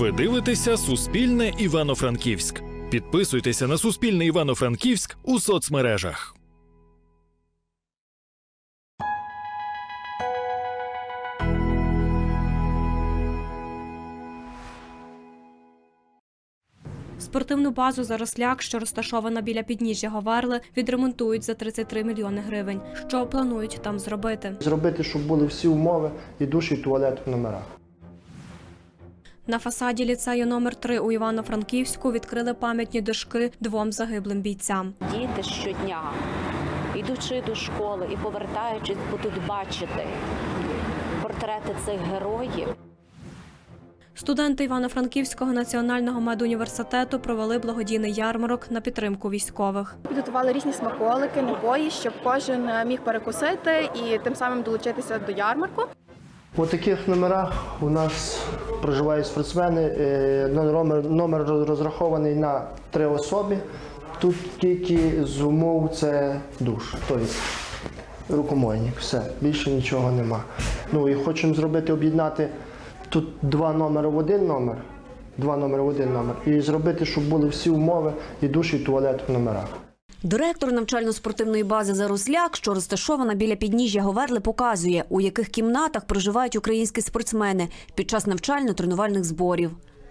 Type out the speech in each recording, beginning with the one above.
Ви дивитеся Суспільне Івано-Франківськ. Підписуйтеся на Суспільне Івано-Франківськ у соцмережах. Спортивну базу «Заросляк», що розташована біля підніжжя Говерли, відремонтують за 33 мільйони гривень. Що планують там зробити? Зробити, щоб були всі умови і душ, і туалет в номерах. На фасаді ліцею номер 3 у Івано-Франківську відкрили пам'ятні дошки двом загиблим бійцям. Діти щодня, ідучи до школи і повертаючись, будуть бачити портрети цих героїв. Студенти Івано-Франківського національного медуніверситету провели благодійний ярмарок на підтримку військових. Підготували різні смаколики, напої, щоб кожен е, міг перекусити і тим самим долучитися до ярмарку. У таких номерах у нас проживають спортсмени. е, Номер, розрахований на три особи. Тут тільки з умов це душ, тобто рукомойник, все, більше нічого нема. Ну і хочемо зробити, об'єднати тут два номери в один номер, два номери в один номер, і зробити, щоб були всі умови і душ, і туалет в номерах. Директор навчально-спортивної бази Заросляк, що розташована біля підніжжя Говерли, показує, у яких кімнатах проживають українські спортсмени під час навчально-тренувальних зборів.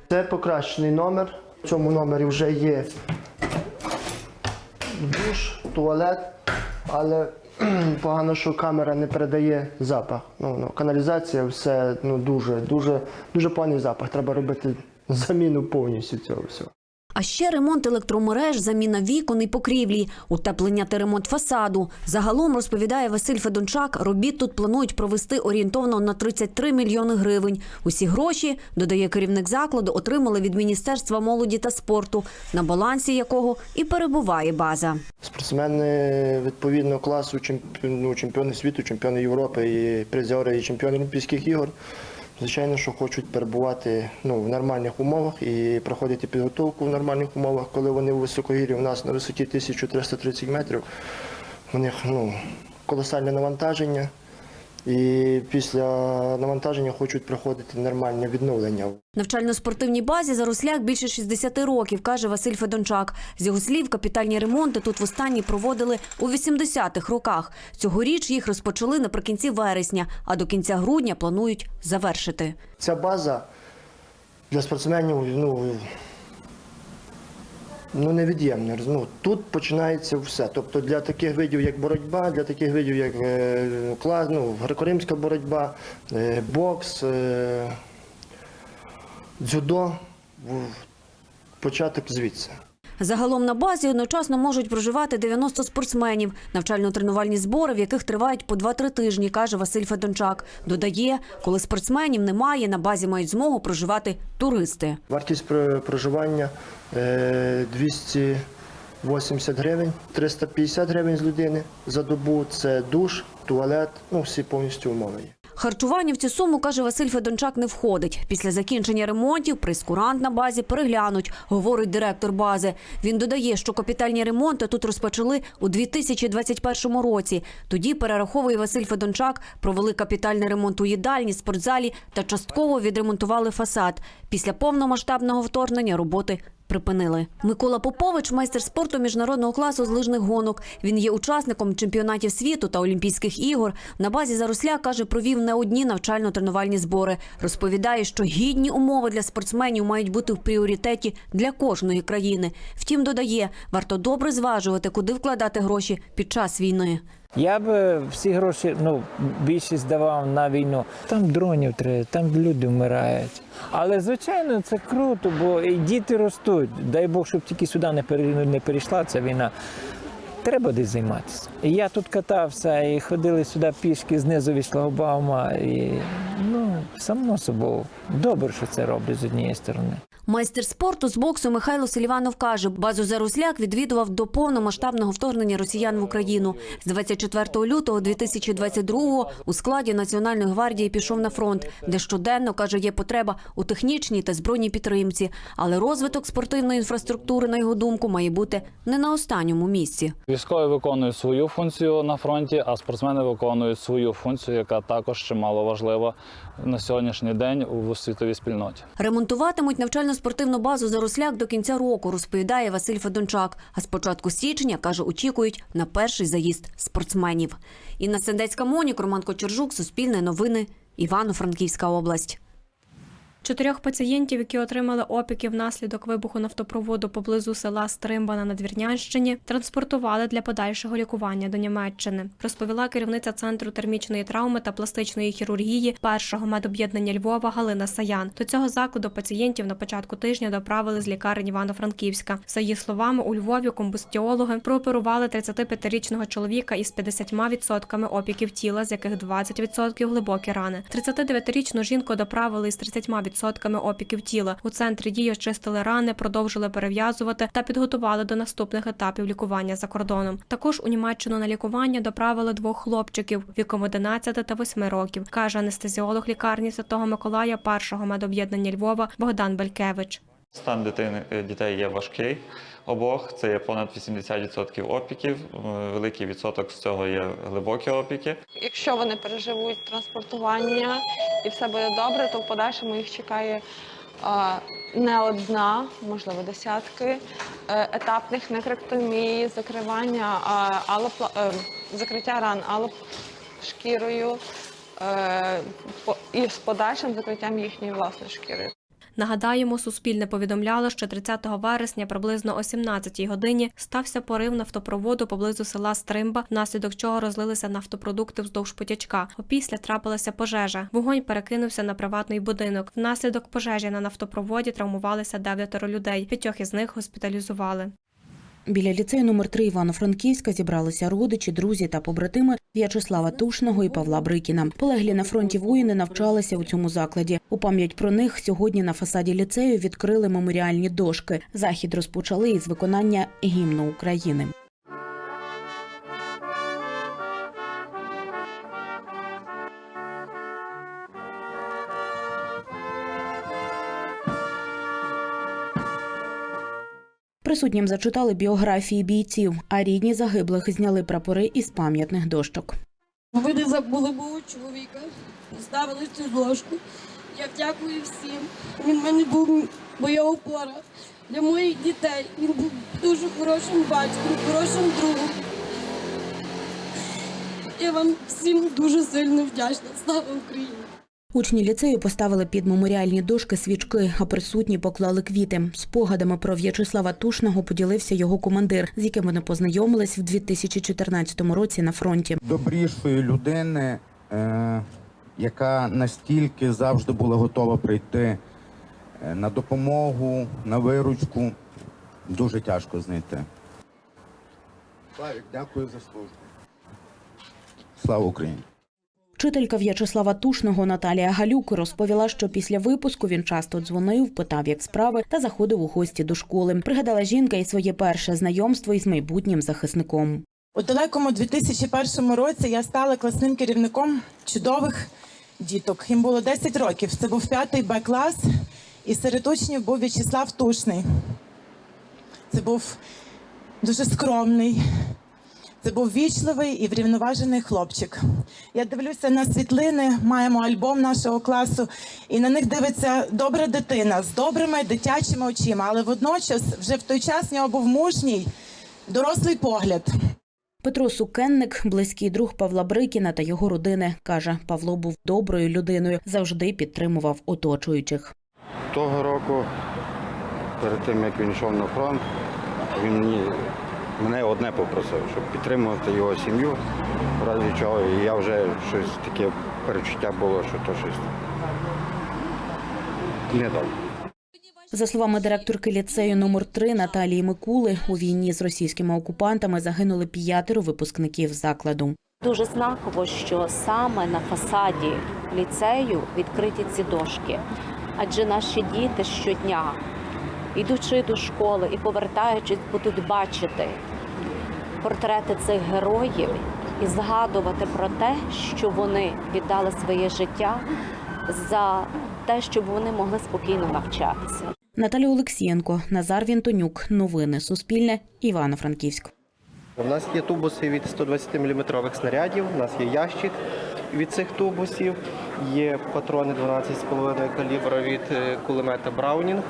Це покращений номер. В цьому номері вже є душ, туалет, але погано, що камера не передає запах. Ну, ну, каналізація, все ну, дуже, дуже, дуже поганий запах. Треба робити заміну повністю цього всього. А ще ремонт електромереж, заміна вікон і покрівлі, утеплення та ремонт фасаду. Загалом, розповідає Василь Федончак, робіт тут планують провести орієнтовно на 33 мільйони гривень. Усі гроші, додає керівник закладу, отримали від Міністерства молоді та спорту, на балансі якого і перебуває база. Спортсмени відповідно класу ну, чемпіони світу, чемпіони Європи, і призери, і чемпіони Олімпійських ігор. Звичайно, що хочуть перебувати ну, в нормальних умовах і проходити підготовку в нормальних умовах, коли вони у високогір'ї у нас на висоті 1330 метрів. У них ну, колосальне навантаження. І після навантаження хочуть проходити нормальне відновлення. Навчально-спортивній базі Заросляк більше 60 років, каже Василь Федончак. З його слів, капітальні ремонти тут востаннє проводили у 80-х роках. Цьогоріч їх розпочали наприкінці вересня, а до кінця грудня планують завершити. Ця база для спортсменів ну, ну, невід'ємна. Ну, тут починається все. Тобто для таких видів, як боротьба, для таких видів, як е, клас, ну, греко-римська боротьба, е, бокс, е, дзюдо, в- початок звідси. Загалом на базі одночасно можуть проживати 90 спортсменів. Навчально-тренувальні збори, в яких тривають по 2-3 тижні, каже Василь Федончак. Додає, коли спортсменів немає, на базі мають змогу проживати туристи. Вартість проживання е, 280 гривень, 350 гривень з людини за добу. Це душ, туалет, ну всі повністю умови. Харчування в цю суму, каже Василь Федончак, не входить. Після закінчення ремонтів прейскурант на базі переглянуть, говорить директор бази. Він додає, що капітальні ремонти тут розпочали у 2021 році. Тоді, перераховує Василь Федончак, провели капітальний ремонт у їдальні, спортзалі та частково відремонтували фасад. Після повномасштабного вторгнення роботи припинили. Микола Попович, майстер спорту міжнародного класу з лижних гонок. Він є учасником чемпіонатів світу та Олімпійських ігор. На базі Заросля каже, провів не одні навчально-тренувальні збори. Розповідає, що гідні умови для спортсменів мають бути в пріоритеті для кожної країни. Втім, додає, варто добре зважувати, куди вкладати гроші під час війни. Я б всі гроші ну, більшість давав на війну. Там дронів треба, там люди вмирають. Але звичайно це круто, бо і діти ростуть. Дай Бог, щоб тільки сюди не перейшла ця війна. Треба десь займатися. І я тут катався, і ходили сюди пішки знизу від шлагбаума. І ну, само собою, добре, що це роблять з однієї сторони. Майстер спорту з боксу Михайло Селіванов каже, базу Зарусляк відвідував до повномасштабного вторгнення росіян в Україну. З 24 лютого 2022 у складі Національної гвардії пішов на фронт, де щоденно каже, є потреба у технічній та збройній підтримці. Але розвиток спортивної інфраструктури, на його думку, має бути не на останньому місці. Військові виконують свою функцію на фронті, а спортсмени виконують свою функцію, яка також чимало важлива на сьогоднішній день у світовій спільноті. Ремонтуватимуть навчально-спортивну базу Заросляк до кінця року, розповідає Василь Федончак. А з початку січня, каже, очікують на перший заїзд спортсменів. Інна Сендецька Монік, Роман Кочержук, Суспільне новини, Івано-Франківська область. Чотирьох пацієнтів, які отримали опіки внаслідок вибуху нафтопроводу поблизу села Стримба на Надвірнянщині, транспортували для подальшого лікування до Німеччини. Розповіла керівниця центру термічної травми та пластичної хірургії першого медоб'єднання Львова Галина Саян. До цього закладу пацієнтів на початку тижня доправили з лікарень Івано-Франківська. За її словами, у Львові комбустіологи прооперували 35-річного чоловіка із 50% опіків тіла, з яких 20% глибокі рани. 39-річну жінку доправили із 30% опіків тіла. У центрі дії очистили рани, продовжили перев'язувати та підготували до наступних етапів лікування за кордоном. Також у Німеччину на лікування доправили двох хлопчиків віком 11 та 8 років, каже анестезіолог лікарні Святого Миколая першого медоб'єднання Львова Богдан Белькевич. Стан дитини е, дітей є важкий обох. Це є понад 80% опіків. Е, Великий відсоток з цього є глибокі опіки. Якщо вони переживуть транспортування і все буде добре, то в подальшому їх чекає не одна, можливо, десятки е, етапних некректомій, закривання алопла, закриття ран алоп шкірою по- і з подальшим закриттям їхньої власної шкіри. Нагадаємо, Суспільне повідомляло, що 30 вересня приблизно о 17 годині стався порив нафтопроводу поблизу села Стримба, внаслідок чого розлилися нафтопродукти вздовж потічка. Опісля трапилася пожежа. Вогонь перекинувся на приватний будинок. Внаслідок пожежі на нафтопроводі травмувалися дев'ятеро людей. П'ятьох із них госпіталізували. Біля ліцею номер 3 Івано-Франківська зібралися родичі, друзі та побратими В'ячеслава Тушного і Павла Брикіна. Полеглі на фронті воїни навчалися у цьому закладі. У пам'ять про них сьогодні на фасаді ліцею відкрили меморіальні дошки. Захід розпочали із виконання гімну України. Присутнім зачитали біографії бійців, а рідні загиблих зняли прапори із пам'ятних дощок. Ви не забули мого чоловіка, ставили цю дошку. Я дякую всім. Він в мене був моя опора для моїх дітей. Він був дуже хорошим батьком, хорошим другом. Я вам всім дуже сильно вдячна. Слава Україні! Учні ліцею поставили під меморіальні дошки свічки, а присутні поклали квіти. Спогадами про В'ячеслава Тушного поділився його командир, з яким вони познайомились в 2014 році на фронті. добрішої людини, е, яка настільки завжди була готова прийти е, на допомогу, на виручку. Дуже тяжко знайти. Славік, дякую за службу. Слава Україні! Вчителька В'ячеслава Тушного Наталія Галюк розповіла, що після випуску він часто дзвонив, питав, як справи, та заходив у гості до школи. Пригадала жінка і своє перше знайомство із майбутнім захисником. У далекому 2001 році я стала класним керівником чудових діток. Їм було 10 років. Це був п'ятий Б клас, і серед учнів був В'ячеслав Тушний. Це був дуже скромний. Це був вічливий і врівноважений хлопчик. Я дивлюся на світлини, маємо альбом нашого класу, і на них дивиться добра дитина з добрими дитячими очима, але водночас вже в той час в нього був мужній, дорослий погляд. Петро Сукенник, близький друг Павла Брикіна та його родини, каже, Павло був доброю людиною, завжди підтримував оточуючих. Того року, перед тим як він йшов на фронт, він мені, мене одне попросив, щоб підтримувати його сім'ю, в разі чого, і я вже щось таке перечуття було, що то щось не добре. За словами директорки ліцею номер 3 Наталії Микули, у війні з російськими окупантами загинули п'ятеро випускників закладу. Дуже знаково, що саме на фасаді ліцею відкриті ці дошки. Адже наші діти щодня ідучи до школи і повертаючись, будуть бачити портрети цих героїв і згадувати про те, що вони віддали своє життя за те, щоб вони могли спокійно навчатися. Наталя Олексієнко, Назар Вінтонюк. Новини Суспільне. Івано-Франківськ. У нас є тубуси від 120 мм снарядів, у нас є ящик від цих тубусів, є патрони 12,5 калібра від е, кулемета Браунінг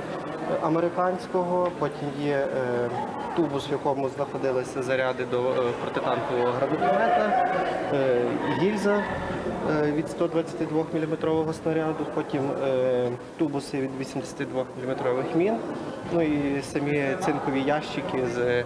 американського, потім є е, тубус, в якому знаходилися заряди до е, протитанкового гранатомета, е, гільза е, від 122 мм снаряду, потім е, тубуси від 82 мм мін, ну і самі цинкові ящики з е,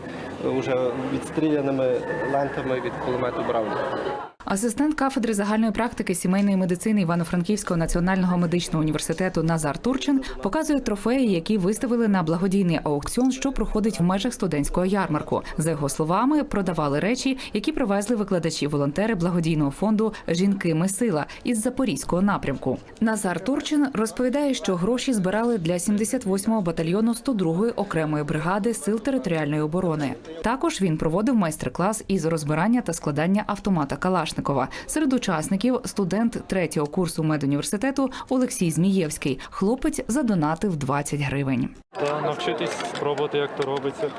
уже відстріляними лентами від кулемету Браунінг. Асистент кафедри загальної практики сімейної медицини Івано-Франківського національного медичного університету Назар Турчин показує трофеї, які виставили на благодійний аукціон, що проходить в межах студентського ярмарку. За його словами, продавали речі, які привезли викладачі-волонтери благодійного фонду Жінки ми сила із запорізького напрямку. Назар Турчин розповідає, що гроші збирали для 78-го батальйону 102-ї окремої бригади сил територіальної оборони. Також він проводив майстер-клас із розбирання та складання автомата Калашникова. Серед учасників студент третього курсу медуніверситету Олексій Змієвський. Хлопець задонатив 20 гривень. Та навчитись спробувати, як то робиться.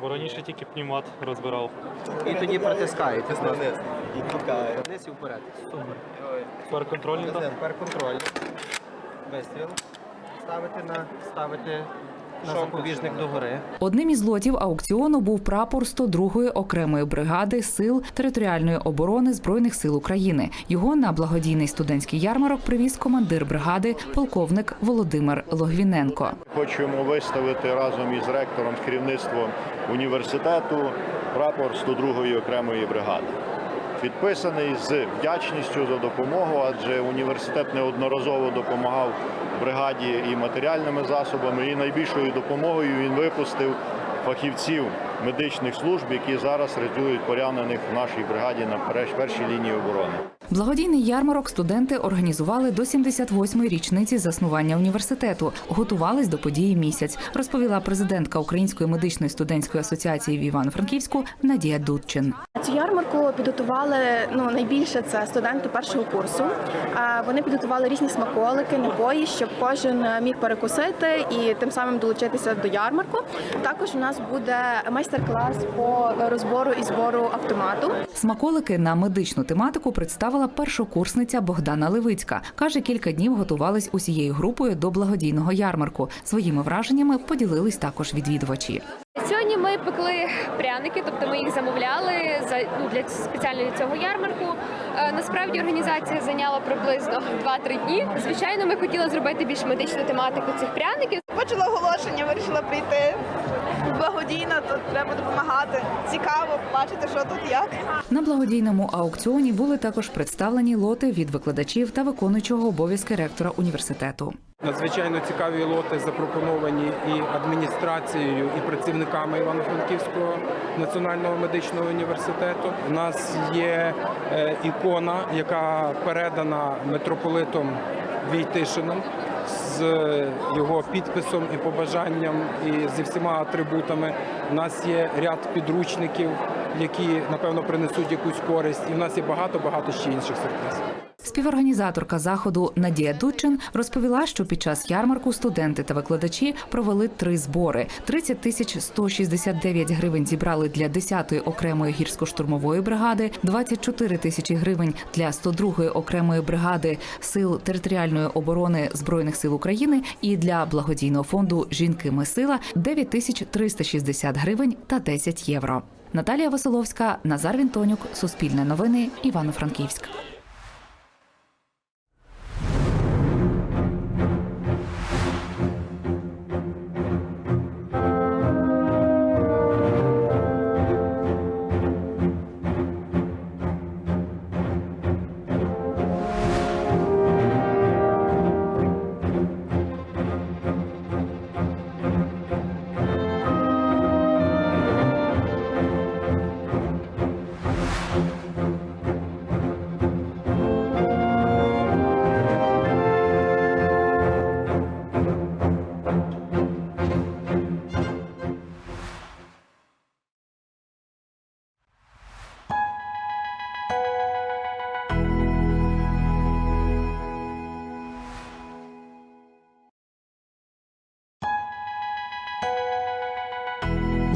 Бо раніше тільки пнімат розбирав. І тоді притискаєте вниз. Вниз і вперед. Тепер контрольний так? Тепер контроль. Вистріл. Ставити на ставити на запобіжник догори. Одним із лотів аукціону був прапор 102-ї окремої бригади сил територіальної оборони збройних сил України. Його на благодійний студентський ярмарок привіз командир бригади, полковник Володимир Логвіненко. Хочемо виставити разом із ректором з керівництвом університету прапор 102-ї окремої бригади. Підписаний з вдячністю за допомогу, адже університет неодноразово допомагав бригаді і матеріальними засобами, і найбільшою допомогою він випустив фахівців медичних служб, які зараз рятують поранених в нашій бригаді на перш- першій лінії оборони. Благодійний ярмарок студенти організували до 78-ї річниці заснування університету. Готувались до події місяць, розповіла президентка Української медичної студентської асоціації в Івано-Франківську Надія Дудчин. Цю ярмарку підготували ну найбільше це студенти першого курсу. Вони підготували різні смаколики, напої, щоб кожен міг перекусити і тим самим долучитися до ярмарку. Також у нас буде майстер-клас по розбору і збору автомату. Смаколики на медичну тематику представила першокурсниця Богдана Левицька. Каже, кілька днів готувались усією групою до благодійного ярмарку. Своїми враженнями поділились також відвідувачі. Сьогодні ми пекли пряники, тобто ми їх замовляли за ну для спеціально для цього ярмарку. Е, насправді організація зайняла приблизно 2-3 дні. Звичайно, ми хотіли зробити більш медичну тематику цих пряників. Бачила оголошення, вирішила прийти. Благодійно, то треба допомагати. Цікаво побачити, що тут як. На благодійному аукціоні були також представлені лоти від викладачів та виконуючого обов'язки ректора університету. Надзвичайно цікаві лоти запропоновані і адміністрацією, і працівниками Івано-Франківського національного медичного університету. У нас є е, ікона, яка передана митрополитом Війтишином з його підписом і побажанням, і зі всіма атрибутами. У нас є ряд підручників, які напевно принесуть якусь користь, і в нас є багато багато ще інших сюрпризів. Співорганізаторка заходу Надія Дудчин розповіла, що під час ярмарку студенти та викладачі провели три збори: 30 тисяч 169 гривень зібрали для 10-ї окремої гірсько-штурмової бригади, 24 тисячі гривень для 102-ї окремої бригади сил територіальної оборони збройних сил України і для благодійного фонду Жінки ми сила 9 тисяч 360 гривень та 10 євро. Наталія Василовська, Назар Вінтонюк, Суспільне новини, Івано-Франківськ.